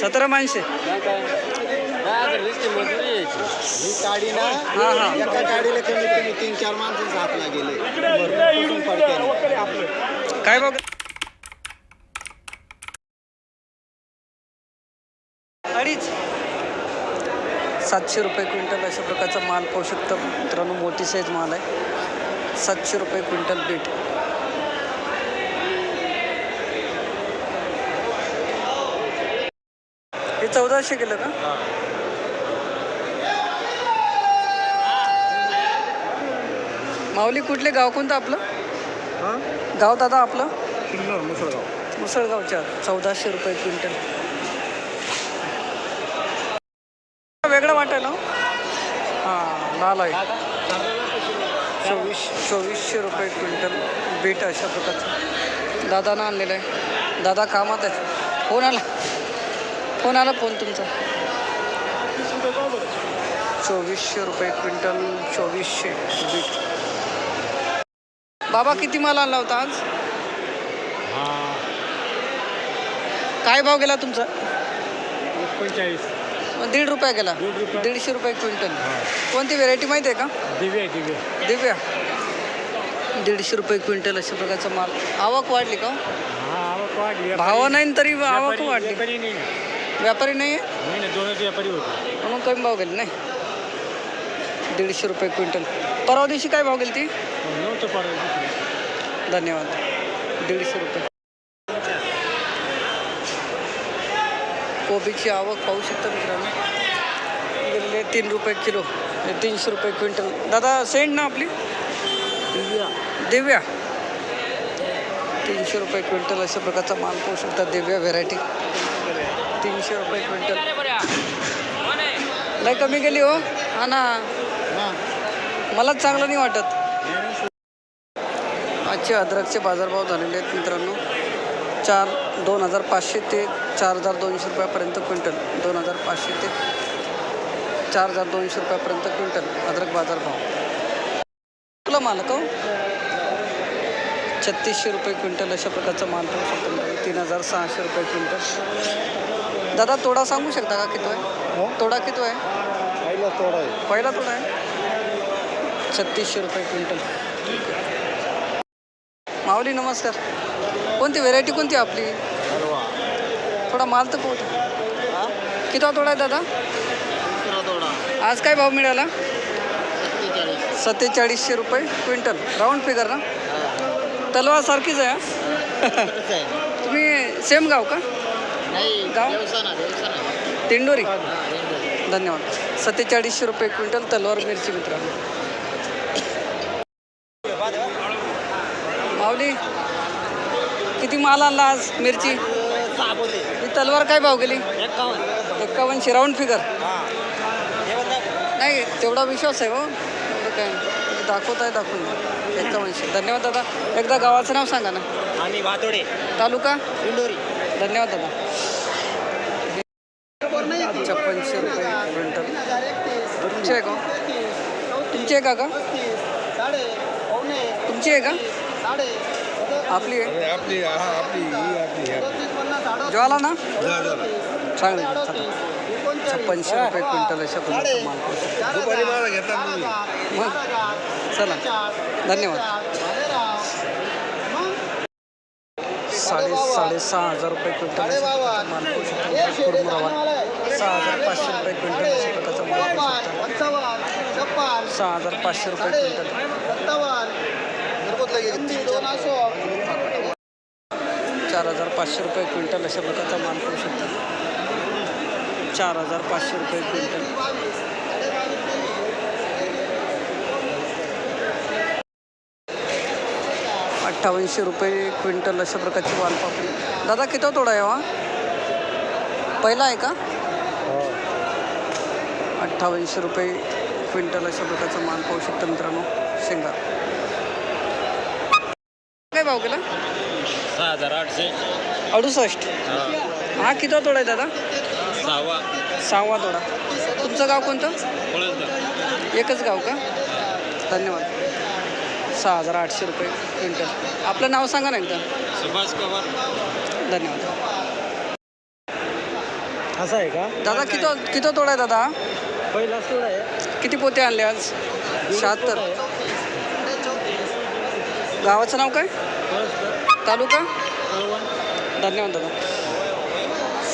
सतरा माणसे. ही गाडी ना हा. हा एका गाडीला कमीत कमी तीन चार माणसांचा हातला गेले. बरं पडक्याने काय बघ. अडीच. सातशे रुपये क्विंटल अशा प्रकारचा माल पाहू शकता मित्रांनो मोठी साईज माल आहे. सातशे रुपये क्विंटल बीट. चौदाशे केलं का माऊली कुठले गाव कोणतं आपलं? गाव दादा आपलं? मुसळगाव. मुसळगावच्या चौदाशे रुपये क्विंटल. वेगळं वाटेल हो? हां लाल आहे. चोवीस चोवीसशे रुपये क्विंटल बीट अशा प्रकारचं. दादानं आणलेलं आहे. दादा कामात आहे. फोन आला. फोन आला फोन तुमचा? चोवीसशे रुपये क्विंटल चोवीसशे. बीट बाबा किती माल आणला होता आज? काय भाव गेला तुमचा? एकोणचाळीस. मग दीड रुपया गेला. दीड रुपये. दीडशे रुपये क्विंटल. कोणती व्हेरायटी माहिती आहे का? दिव्य दिव्य. दिव्या. दीडशे रुपये क्विंटल अशा प्रकारचा माल. आवक वाढली का आवक वाढली. भाव नाही तरी आवक वाढली. व्यापारी नाही आहे नाही दोनच व्यापारी होते. म्हणून कमी भाव गेले नाही? दीडशे रुपये क्विंटल. परवा दिवशी काय भाव गेली ती नव्हतं धन्यवाद. दीडशे रुपये. कोबीची आवक पाहू शकता मित्रांनो. गेलेली आहे तीन रुपये किलो. म्हणजे तीनशे रुपये क्विंटल. दादा सेंड ना आपली. दिव्या तीनशे रुपये क्विंटल अशा प्रकारचा माल पाहू शकता. दिव्या व्हेरायटी. तीनशे रुपये क्विंटल. लय कमी गेली हो. हा ना. मलाच चांगलं नाही वाटत. आजचे अद्रकचे बाजारभाव झालेले आहेत मित्रांनो. चार दोन हजार पाचशे ते चार हजार दोनशे रुपयापर्यंत क्विंटल. दोन हजार पाचशे ते चार हजार दोनशे रुपयापर्यंत क्विंटल अद्रक बाजारभाव. तुला मालक हो. छत्तीसशे रुपये क्विंटल अशा प्रकारचा माल पाहू शकतो. तीन हजार सहाशे रुपये क्विंटल. दादा तोडा सांगू शकता का? किती आहे? तोडा किती आहे? पहिला तोडा आहे. पहिला तोडा आहे? छत्तीसशे रुपये क्विंटल. ठीक आहे माऊली नमस्कार. कोणती व्हेरायटी कोणती आपली? थोडा माल तर पोहोच किती तोडा आहे दादा? आज काय भाव मिळाला? सत्तेचाळीस. सत्तेचाळीसशे रुपये क्विंटल. राऊंड फिगर ना? तलवार सारखीच आहे हा? तुम्ही सेम गाव का? गाव? देवसाना देवसाना. तेंडोरी? धन्यवाद. सत्तेचाळीसशे रुपये क्विंटल तलवार मिरची मित्रांनो. माऊली किती माल आणला आज मिरची? ही तलवार काय भाव गेली? एक्कावनशे राऊंड फिगर. नाही तेवढा विश्वास आहे हो. एवढं काय दाखवत आहे दाखवून द्या. एक्कावनशे धन्यवाद दादा. एकदा गावाचं नाव सांगा ना. आम्ही भातोडे तालुका? इंडोरी. धन्यवाद दादा. छप्पनशे रुपये क्विंटल तुमचे आहे का? तुमची आहे का? का तुमची आहे का? आपली आहे? आपली आपली आपली ज्वाला ना? चांगली. छप्पनशे रुपये क्विंटल अशा माल तुम्ही. मग चला. धन्यवाद. साडेसहा हजार रुपये क्विंटल माल पाहू शकतो कुरमुरावा सहा हजार पाचशे रुपये क्विंटल अशा प्रकारचा माल पाहू शकतो सहा हजार पाचशे रुपये क्विंटल चार हजार पाचशे रुपये क्विंटल अशा प्रकारचा माल करू शकतो. चार हजार पाचशे रुपये क्विंटल. अठ्ठावनशे रुपये क्विंटल अशा प्रकारची वालपापडी दादा किती तोडा आहे हा? पहिला आहे का? अठ्ठावनशे रुपये क्विंटल अशा प्रकारचा माल पाहू शकता मित्रांनो शेंगा. काय भाव केला? सहा हजार आठशे. अडुसष्ट. हा. किती तोडा आहे दादा? सहावा. सहावा तोडा. तुमचं गाव कोणतं? एकच गाव का? धन्यवाद. सहा हजार आठशे रुपये क्विंटल. आपलं नाव सांगा ना एकदा. सुभाष पवार. धन्यवाद. असं आहे का? दादा किती किती तोडा आहे दादा? पहिला सोड आहे. किती पोते आणले आज? शहात्तर. गावाचं नाव काय? तालुका? धन्यवाद दादा.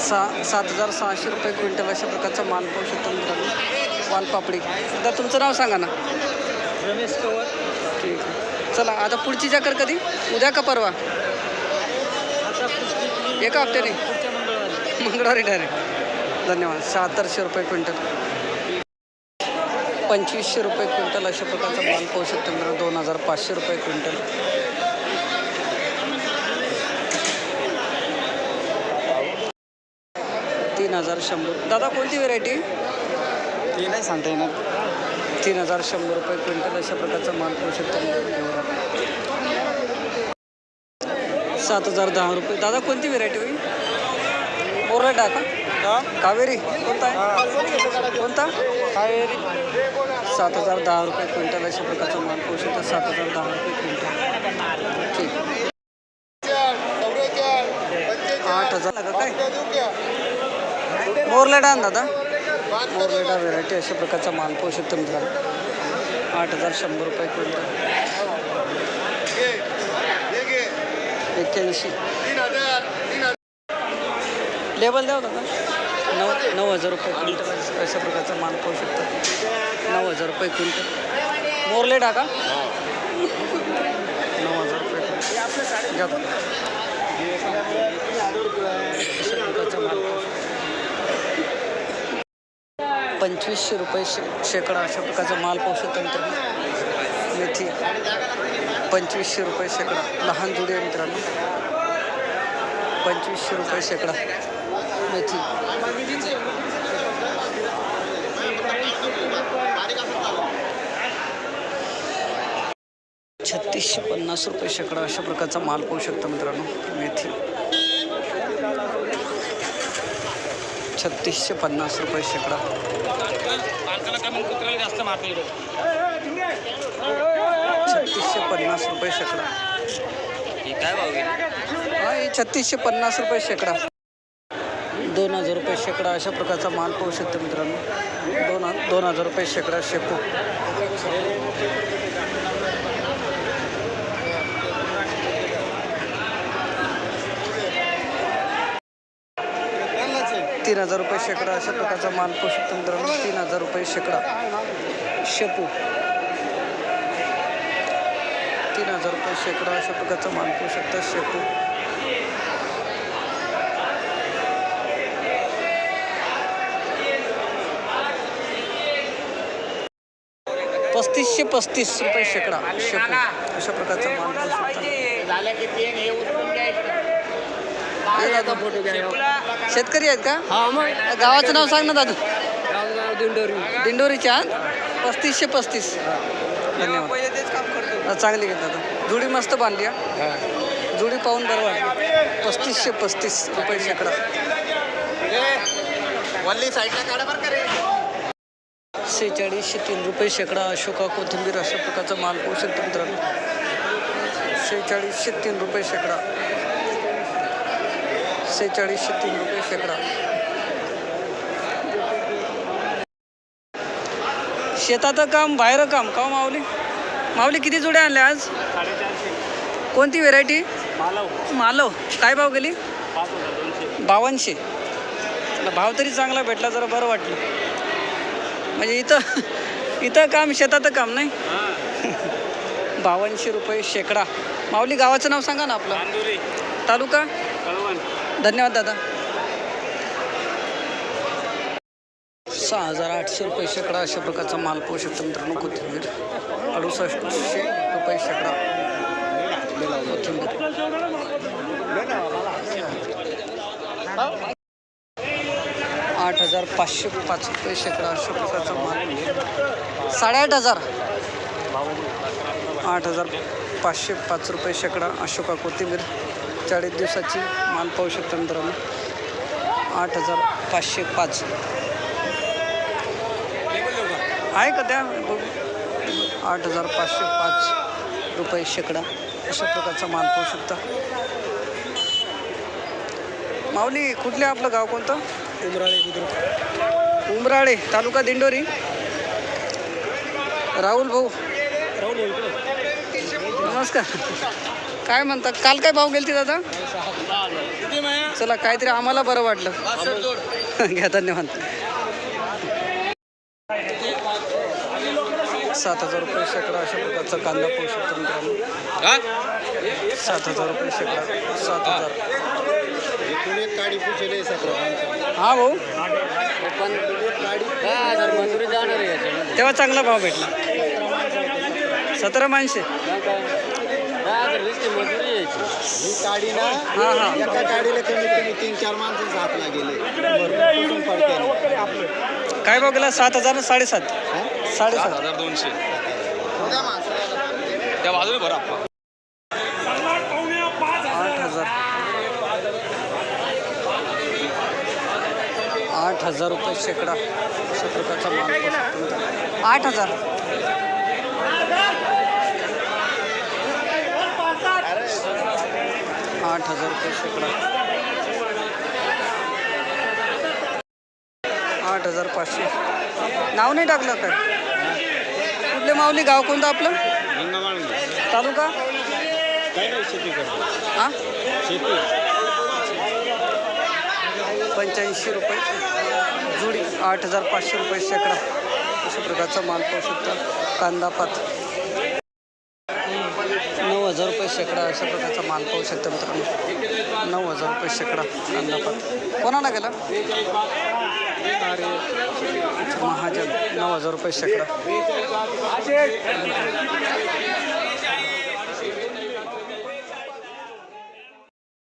सहा सात हजार सहाशे रुपये क्विंटल अशा प्रकारचा माल पाहू शकतो मित्रांनो. वालपापडी. दादा तुमचं नाव सांगा ना. रमेश पवार ठीक आहे. चला आता पुढची चक्कर कधी? उद्या का परवा? आता पुढची- एका हप्त्याने. पुढच्या मंगळवारी. मंगळवारी डायरेक्ट धन्यवाद. शहात्तरशे रुपये क्विंटल. पंचवीसशे रुपये क्विंटल अशा प्रकारचा माल पाहू शकतो मित्रांनो. दोन हजार पाचशे रुपये क्विंटल. तीन हजार शंभर. दादा कोणती व्हेरायटी ते नाही सांगता येणार. तीन हजार शंभर रुपये क्विंटल अशा प्रकारचा माल पाहू शकतो सात हजार दहा रुपये. दादा कोणती व्हेरायटी होईल? मोरडा का? कावेरी. कोणता? आहे कोणता? कावेरी. सात हजार दहा रुपये क्विंटल अशा प्रकारचा माल पाहू शकतो. सात हजार दहा रुपये क्विंटल. ठीक. आठ हजार. काय आण दादा. मोरलेडा व्हेरायटी अशा प्रकारचा माल पाहू शकतो मित्रांनो. आठ हजार शंभर रुपये क्विंटल. एक्क्याऐंशी. लेबल द्या दादा नऊ नऊ हजार रुपये क्विंटल अशा- प्रकारचा माल पाहू शकतो नऊ हजार रुपये क्विंटल. मोरले टाका नऊ हजार रुपये घ्या दादा. अशा प्रकारचा माल पाहू शकतो. पंचवीसशे रुपये शे शेकडा अशा प्रकारचा माल पाहू शकतो मित्रांनो मेथी पंचवीसशे रुपये शेकडा. लहान जुडी आहे मित्रांनो. पंचवीसशे रुपये शेकडा मेथी छत्तीसशे पन्नास रुपये शेकडा अशा प्रकारचा माल पाहू शकता मित्रांनो मेथी छत्तीसशे पन्नास रुपये शेकडा. छत्तीसशे पन्नास रुपये शेकडा. काय छत्तीसशे पन्नास रुपये शेकडा. दोन हजार रुपये शेकडा अशा प्रकारचा माल पाहू शकतो मित्रांनो. दोन दोन हजार रुपये शेकडा शेपू. तीन हजार रुपये शेकडा अशा प्रकारचा माल पोषक तंत्र तीन हजार रुपये शेकडा शेपू. तीन हजार रुपये शेकडा अशा प्रकारचा माल पाहू शकता शेपू. पस्तीसशे पस्तीस रुपये शेकडा शेपू अशा प्रकारचा माल पाहू शकता हे दादा फोटो घ्या शेतकरी आहेत का? हा मग. गावाचं नाव सांग ना दादा. दिंडोरी. दिंडोरीच्या? आत? पस्तीसशे पस्तीस. धन्यवाद. पहिले तेच काम करतो. हा, चांगली घेत दादा. जुडी मस्त बांधली हा. जुडी पाहून बरं वाटलं. पस्तीसशे पस्तीस रुपये शेकडा. सेहेचाळीसशे तीन रुपये शेकडा अशोका कोथिंबीर अशा प्रकारचा माल शकतो मित्रांनो सेहेचाळीसशे तीन रुपये शेकडा. सेहेचाळीसशे तीन रुपये शेकडा. शेताचं काम बाहेर काम. का हो माऊली? माऊली किती जोड्या आणल्या आज? कोणती व्हेरायटी? मालव. काय भाव गेली? बावनशे भाव तरी चांगला भेटला जरा बरं वाटलं. म्हणजे इथं इथं काम शेताचं काम नाही? बावनशे रुपये शेकडा. माऊली गावाचं नाव सांगा ना आपलं. तालुका? धन्यवाद दादा. सहा हजार आठशे रुपये शेकडा अशा प्रकारचा माल पोहू शकतो मित्रांनो कोथिंबीर अडुसष्टशे रुपये शेकडा. कोथिंबीर आठ हजार पाचशे पाच रुपये शेकडा अशा प्रकारचा माल. साडेआठ हजार आठ हजार पाचशे पाच रुपये शेकडा अशोका कोथिंबीर. चाळीस दिवसाची माल पाहू शकता मित्रांनो आठ हजार पाचशे पाच. आहे का त्या? आठ हजार पाचशे पाच रुपये शेकडा अशा प्रकारचा माल पाहू शकता माऊली कुठले आपलं गाव कोणतं? उमराळे बुद्रुक. उमराळे तालुका दिंडोरी. राहुल भाऊ. नमस्कार. काय म्हणतात? काल काय भाव गेलते दादा? चला काहीतरी आम्हाला बरं वाटलं. घ्या धन्यवाद. सात हजार रुपये शेकडा अशा प्रकारचा कांदा पाहू शकतो मित्रांनो. सात हजार रुपये शेकडा. सात हजार. हा भाऊ. तेव्हा चांगला भाव भेटला. सतरा माणसे. मजुरी यायची ही गाडी ना एका गाडीला कमीत कमी तीन चार गेले? काय बघला सात हजार साडेसात. साडेसात. हजार दोनशे त्या बाजूने भरा आठ हजार. आठ हजार रुपये शेकडा अशा माल आठ हजार. आठ हजार रुपये शेकडा. आठ हजार पाचशे. नाव नाही टाकलं काय कुठले माऊली गाव कोणतं आपलं? तालुका? काय हां? पंच्याऐंशी रुपये. जुडी आठ हजार पाचशे रुपये शेकडा. अशा प्रकारचा माल पाहू शकता. कांदा पात. शेकडा अशा प्रकारचा माल पाहू शकता मित्रांनो. नऊ हजार रुपये शेकडा कांदा कोणाला गेला? महाजन नऊ हजार रुपये शेकडा.